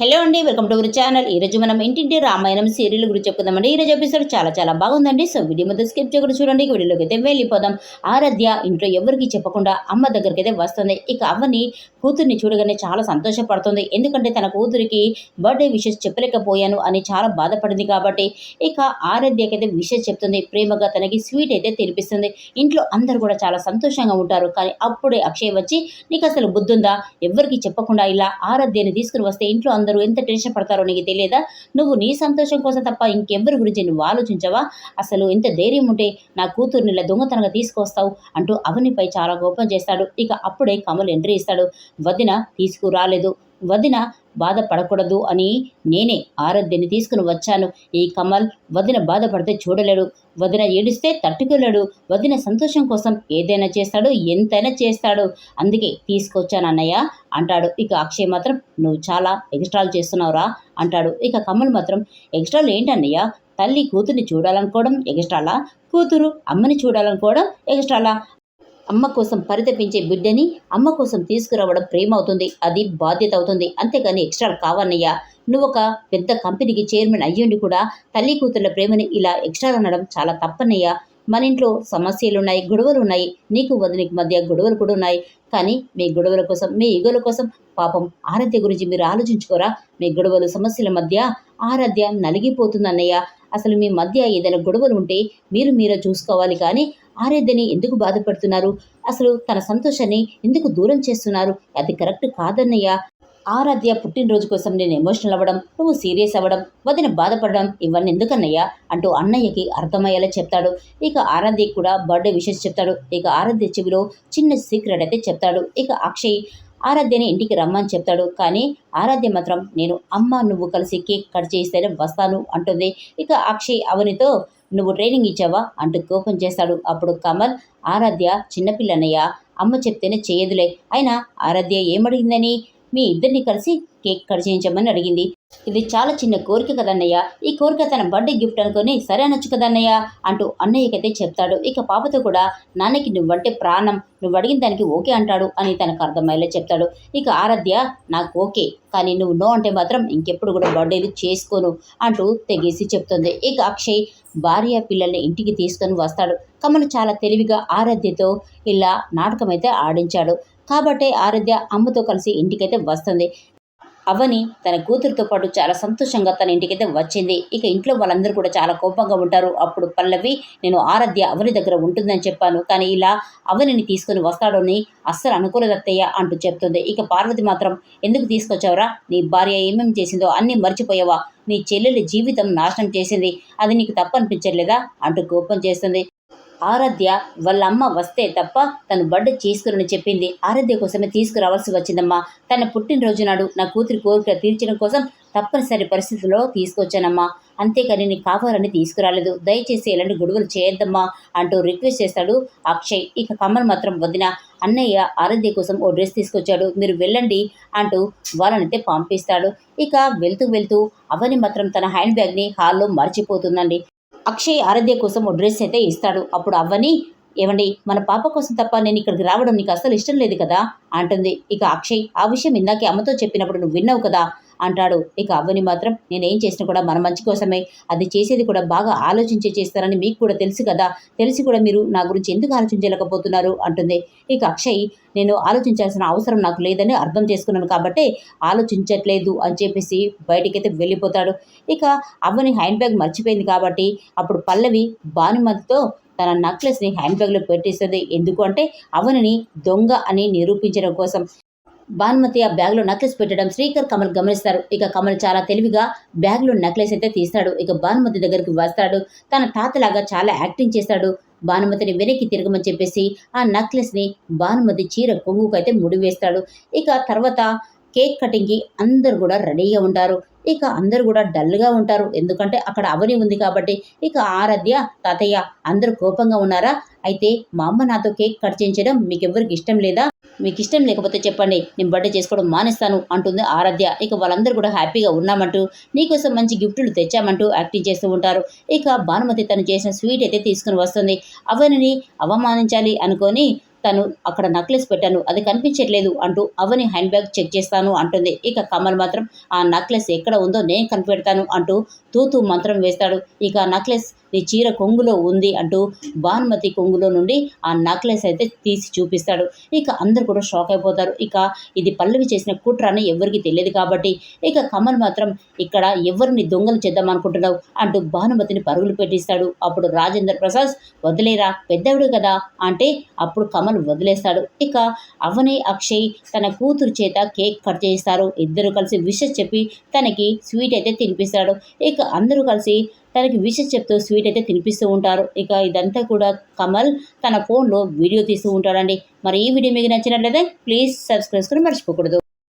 Hello అండి welcome to our channel. ఈరోజు మనం ఇంటింటి రామాయణం సీరియల్ గురించి చెప్పుకుందామండి. ఈరోజు ఎపిసోడ్ చాలా చాలా బాగుందండి. సో వీడియో మొత్తం స్కిప్ చేయకుండా చూడండి. వీడియోలోకి అయితే వెళ్ళిపోదాం. ఆరాధ్య ఇంట్లో ఎవరికి చెప్పకుండా అమ్మ దగ్గరికి అయితే వస్తుంది. ఇక అవ్వని కూతుర్ని చూడగానే చాలా సంతోషపడుతుంది. ఎందుకంటే తన కూతురికి బర్త్డే విషెస్ చెప్పలేకపోయాను అని చాలా బాధపడింది కాబట్టి ఇక ఆరాధ్యకైతే విషెస్ చెప్తుంది. ప్రేమగా తనకి స్వీట్ అయితే తినిపిస్తుంది. ఇంట్లో అందరూ కూడా చాలా సంతోషంగా ఉంటారు. కానీ అప్పుడే అక్షయ్ వచ్చి నీకు అసలు బుద్ధుందా? ఎవరికి చెప్పకుండా ఇలా ఆరాధ్యని తీసుకుని వస్తే ఇంట్లో అందరూ ఎంత టెన్షన్ పడతారో నీకు తెలియదా? నువ్వు నీ సంతోషం కోసం తప్ప ఇంకెవ్వరి గురించి నువ్వు ఆలోచించవా? అసలు ఎంత ధైర్యం ఉంటే నా కూతుర్ని ఇలా దొంగతనంగా తీసుకొస్తావు అంటూ అవనిపై చాలా కోపం చేస్తాడు. ఇక అప్పుడే కమల్ ఎంట్రీ ఇస్తాడు. వదిన తీసుకురాలేదు. వదిన బాధపడకూడదు అని నేనే ఆరాధ్యని తీసుకుని వచ్చాను. ఈ కమల్ వదిన బాధపడితే చూడలేడు. వదిన ఏడిస్తే తట్టుకోలేడు. వదిన సంతోషం కోసం ఏదైనా చేస్తాడు ఎంతైనా చేస్తాడు. అందుకే తీసుకొచ్చాను అన్నయ్య అంటాడు. ఇక అక్షయ్ మాత్రం నువ్వు చాలా ఎక్స్ట్రాలు చేస్తున్నావురా అంటాడు. ఇక కమల్ మాత్రం ఎక్స్ట్రాలు ఏంటన్నయ్య తల్లి కూతుర్ని చూడాలనుకోవడం ఎగస్ట్రాలా కూతురు అమ్మని చూడాలనుకోవడం ఎగస్ట్రాలా అమ్మ కోసం పరితపించే బిడ్డని అమ్మ కోసం తీసుకురావడం ప్రేమ అవుతుంది అది బాధ్యత అవుతుంది అంతేగాని ఎక్స్ట్రా కావన్నయ్యా నువ్వు ఒక పెద్ద కంపెనీకి చైర్మన్ అయ్యుండి కూడా తల్లి కూతుర్ల ప్రేమని ఇలా ఎక్స్ట్రా అనడం చాలా తప్పన్నయ్యా. మన ఇంట్లో సమస్యలు ఉన్నాయి గొడవలు ఉన్నాయి నీకు వదినికి మధ్య గొడవలు కూడా ఉన్నాయి. కానీ మీ గొడవల కోసం మీ ఈగోల కోసం పాపం ఆరాధ్య గురించి మీరు ఆలోచించుకోరా? మీ గొడవలు సమస్యల మధ్య ఆరాధ్య నలిగిపోతుందన్నయ్య. అసలు మీ మధ్య ఏదైనా గొడవలు ఉంటే మీరు మీరే చూసుకోవాలి కానీ ఆరాధ్యని ఎందుకు బాధపడుతున్నారు? అసలు తన సంతోషాన్ని ఎందుకు దూరం చేస్తున్నారు? అది కరెక్ట్ కాదన్నయ్య. ఆరాధ్య పుట్టినరోజు కోసం నేను ఎమోషనల్ అవ్వడం నువ్వు సీరియస్ అవ్వడం వదిన బాధపడడం ఇవన్నీ ఎందుకన్నయ్యా? అంటూ అన్నయ్యకి అర్థమయ్యేలా చెప్తాడు. ఇక ఆరాధ్యకి కూడా బర్త్డే విషెస్ చెప్తాడు. ఇక ఆరాధ్య చెవిలో చిన్న సీక్రెట్ అయితే చెప్తాడు. ఇక అక్షయ్ ఆరాధ్యని ఇంటికి రమ్మని చెప్తాడు. కానీ ఆరాధ్య మాత్రం నేను అమ్మ నువ్వు కలిసి కేక్ కట్ చేస్తేనే వస్తాను అంటుంది. ఇక అక్షయ్ అవనితో నువ్వు ట్రైనింగ్ ఇచ్చావా? అంటూ కోపం చేస్తాడు. అప్పుడు కమల్ ఆరాధ్య చిన్నపిల్లనయ్య అమ్మ చెప్తేనే చేయదులే. అయినా ఆరాధ్య ఏమడిగిందని? మీ ఇద్దరిని కలిసి కేక్ కట్ చేయించమని అడిగింది. ఇది చాలా చిన్న కోరిక కదన్నయ్య. ఈ కోరిక తన బర్త్డే గిఫ్ట్ అనుకొని సరే అనొచ్చు కదన్నయ్య అంటూ అన్నయ్యకైతే చెప్తాడు. ఇక పాపతో కూడా నాన్నకి నువ్వంటే ప్రాణం నువ్వు అడిగిన దానికి ఓకే అంటాడు అని తనకు అర్థమయ్యేలా చెప్తాడు. ఇక ఆరాధ్య నాకు ఓకే కానీ నువ్వు నో అంటే మాత్రం ఇంకెప్పుడు కూడా బర్త్డేలు చేసుకోను అంటూ తెగేసి చెప్తుంది. ఇక అక్షయ్ భార్య పిల్లల్ని ఇంటికి తీసుకొని వస్తాడు. కమలు చాలా తెలివిగా ఆరాధ్యతో ఇలా నాటకం అయితే ఆడించాడు. కాబట్టి ఆరాధ్య అమ్మతో కలిసి ఇంటికైతే వస్తుంది. అవని తన కూతురుతో పాటు చాలా సంతోషంగా తన ఇంటికైతే వచ్చింది. ఇక ఇంట్లో వాళ్ళందరూ కూడా చాలా కోపంగా ఉంటారు. అప్పుడు పల్లవి నేను ఆరాధ్య అవని దగ్గర ఉంటుందని చెప్పాను. కానీ ఇలా అవనిని తీసుకుని వస్తాడని అస్సలు అనుకూలదత్తయ్య అంటూ చెప్తుంది. ఇక పార్వతి మాత్రం ఎందుకు తీసుకొచ్చావురా? నీ భార్య ఏమేమి చేసిందో అన్నీ మర్చిపోయావా? నీ చెల్లెలి జీవితం నాశనం చేసింది. అది నీకు తప్పనిపించట్లేదా? అంటూ కోపం చేస్తుంది. ఆరాధ్య వాళ్ళ అమ్మ వస్తే తప్ప తను బర్త్డే చేసుకురని చెప్పింది. ఆరాధ్య కోసమే తీసుకురావాల్సి వచ్చిందమ్మా. తన పుట్టినరోజు నాడు నా కూతురి కోరిక తీర్చడం కోసం తప్పనిసరి పరిస్థితుల్లో తీసుకొచ్చానమ్మా. అంతేకాని నీకు కావాలని తీసుకురాలేదు. దయచేసి ఇలాంటి గొడవలు చేయొద్దమ్మా అంటూ రిక్వెస్ట్ చేస్తాడు అక్షయ్. ఇక కమల్ మాత్రం వదిన అన్నయ్య ఆరాధ్య కోసం ఓ డ్రెస్ తీసుకొచ్చాడు. మీరు వెళ్ళండి అంటూ వాళ్ళనైతే పంపిస్తాడు. ఇక వెళ్తూ వెళ్తూ అవని మాత్రం తన హ్యాండ్ బ్యాగ్ని హాల్లో మర్చిపోతుందండి. అక్షయ్ ఆరాధ్య కోసం ఓ డ్రెస్ అయితే ఇస్తాడు. అప్పుడు అవ్వని ఏమండి మన పాప కోసం తప్ప నేను ఇక్కడికి రావడం నీకు అసలు ఇష్టం లేదు కదా? అంటుంది. ఇక అక్షయ్ ఆ విషయం ఇందాకే అమ్మతో చెప్పినప్పుడు నువ్వు విన్నావు కదా? అంటాడు. ఇక అవ్వని మాత్రం నేనేం చేసినా కూడా మన మంచి కోసమే. అది చేసేది కూడా బాగా ఆలోచించే చేస్తారని మీకు కూడా తెలుసు కదా. తెలిసి కూడా మీరు నా గురించి ఎందుకు ఆలోచించలేకపోతున్నారు? అంటుంది. ఇక అక్షయ్ నేను ఆలోచించాల్సిన అవసరం నాకు లేదని అర్థం చేసుకున్నాను కాబట్టి ఆలోచించట్లేదు అని చెప్పేసి బయటికైతే వెళ్ళిపోతాడు. ఇక అవ్వని హ్యాండ్ బ్యాగ్ మర్చిపోయింది కాబట్టి అప్పుడు పల్లవి భానుమతితో తన నక్లెస్ని హ్యాండ్ బ్యాగ్లో పెట్టేస్తుంది. ఎందుకు అంటే అవనిని దొంగ అని నిరూపించడం కోసం. భానుమతి ఆ బ్యాగ్లో నెక్లెస్ పెట్టడం శ్రీకర్ కమల్ గమనిస్తారు. ఇక కమల్ చాలా తెలివిగా బ్యాగ్లో నెక్లెస్ అయితే తీస్తాడు. ఇక భానుమతి దగ్గరికి వస్తాడు. తన తాతలాగా చాలా యాక్టింగ్ చేస్తాడు. భానుమతిని వెనక్కి తిరగమని చెప్పేసి ఆ నక్లెస్ని భానుమతి చీర కొంగుకు అయితే ముడివేస్తాడు. ఇక తర్వాత కేక్ కటింగ్కి అందరు కూడా రెడీగా ఉంటారు. ఇక అందరు కూడా డల్గా ఉంటారు. ఎందుకంటే అక్కడ అవని ఉంది కాబట్టి ఇక ఆరాధ్య తాతయ్య అందరూ కోపంగా ఉన్నారా? అయితే మా అమ్మ నాతో కేక్ కట్ చేయించడం మీకు ఎవరికి ఇష్టం లేదా? మీకు ఇష్టం లేకపోతే చెప్పండి నేను బర్త్డే చేసుకోవడం మానేస్తాను అంటుంది ఆరాధ్య. ఇక వాళ్ళందరూ కూడా హ్యాపీగా ఉన్నామంటూ నీకోసం మంచి గిఫ్టులు తెచ్చామంటూ యాక్టింగ్ చేస్తూ ఉంటారు. ఇక భానుమతి తను చేసిన స్వీట్ అయితే తీసుకుని వస్తుంది. అవనిని అవమానించాలి అనుకొని తను అక్కడ నక్లెస్ పెట్టాను అది కనిపించట్లేదు అంటూ అవని హ్యాండ్ బ్యాగ్ చెక్ చేస్తాను అంటుంది. ఇక కమల్ మాత్రం ఆ నక్లెస్ ఎక్కడ ఉందో నేను కనిపెడతాను అంటూ తూతూ మంత్రం వేస్తాడు. ఇక ఆ నక్లెస్ నీ చీర కొంగులో ఉంది అంటూ భానుమతి కొంగులో నుండి ఆ నక్లెస్ అయితే తీసి చూపిస్తాడు. ఇక అందరు కూడా షాక్ అయిపోతారు. ఇక ఇది పల్లవి చేసిన కుట్ర అని ఎవరికి తెలియదు కాబట్టి ఇక కమల్ మాత్రం ఇక్కడ ఎవరిని దొంగలు చేద్దాం అనుకుంటున్నావు అంటూ భానుమతిని పరుగులు పెట్టిస్తాడు. అప్పుడు రాజేంద్ర ప్రసాద్ వదిలేరా పెద్దవిడు కదా అంటే అప్పుడు కమల్ వదిలేస్తాడు. ఇక అవని అక్షయ్ తన కూతురు చేత కేక్ కట్ చేస్తారు ఇద్దరు కలిసి విష చెప్పి తనకి స్వీట్ అయితే తినిపిస్తాడు. ఇక అందరూ కలిసి తనకి విషెస్ చెప్తూ స్వీట్ అయితే తినిపిస్తూ ఉంటారు. ఇక ఇదంతా కూడా కమల్ తన ఫోన్లో వీడియో తీస్తూ ఉంటాడండి. మరి ఈ వీడియో మీకు నచ్చినట్లయితే ప్లీజ్ సబ్స్క్రైబ్ చేసుకుని మర్చిపోకూడదు.